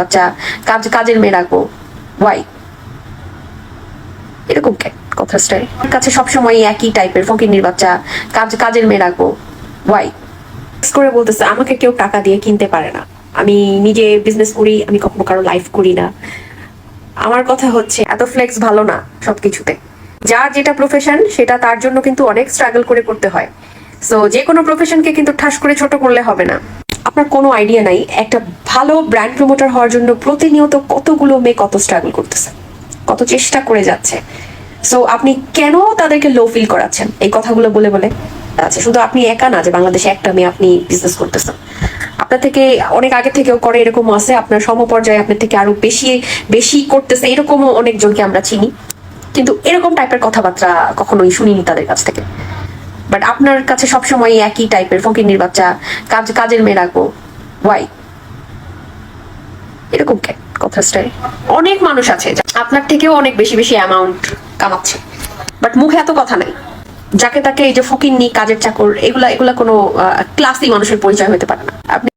বাচ্চা কাজ, কাজের মেয়ে রাখব। ওয়াই এরকম কথা স্টাইল। আমার কাছে সবসময় একই টাইপের বাচ্চা কাজ, কাজের মেয়ে রাখব। ওয়াই করে বলতেছে, আমাকে কেউ টাকা দিয়ে কিনতে পারে না। আমি নিজে বিজনেস করি, আমি কখনো কারও লাইফ করি না। আমার কথা হচ্ছে, এত ফ্লেক্স ভালো না সবকিছুতে। যার যেটা প্রফেশন সেটা তার জন্য কিন্তু অনেক স্ট্রাগল করে করতে হয়। সো যে কোনো প্রফেশনকে কিন্তু ঠাস করে ছোট করলে হবে না। আপনার কোনো আইডিয়া নাই, একটা ভালো ব্র্যান্ড প্রমোটার হওয়ার জন্য প্রতিনিয়ত কতগুলো মেয়ে কত স্ট্রাগল করতেছে, কত চেষ্টা করে যাচ্ছে। সো আপনি কেন তাদেরকে লো ফিল করাচ্ছেন? এই কথাগুলো বলে বলে আচ্ছা শুধু আপনি একা না যে বাংলাদেশে একটা মেয়ে আপনি বিজনেস করতেছেন। আপনার থেকে অনেক আগে থেকেও করে এরকম আছে, আপনার সমপর্যায়ে আপনার থেকে আরও বেশি বেশি করতেছে, এরকমও অনেকজনকে আমরা চিনি। কিন্তু এরকম টাইপের কথাবার্তা কখনোই শুনিনি তাদের কাছ থেকে। বাট আপনার কাছে সবসময় একই টাইপের ফকিরনির বাচ্চা, কাজ, কাজের মেয়ে রাখব। ওয়াই এরকম কথা স্টাইল অনেক মানুষ আছে আপনার থেকেও অনেক বেশি বেশি অ্যামাউন্ট কামাচ্ছে। বাট মুখে এত কথা নাই। যাকে তাকে এই যে ফকিন্নি, কাজের চাকর, এগুলা এগুলা কোনো ক্লাসি মানুষের পরিচয় হতে পারে না। আপনি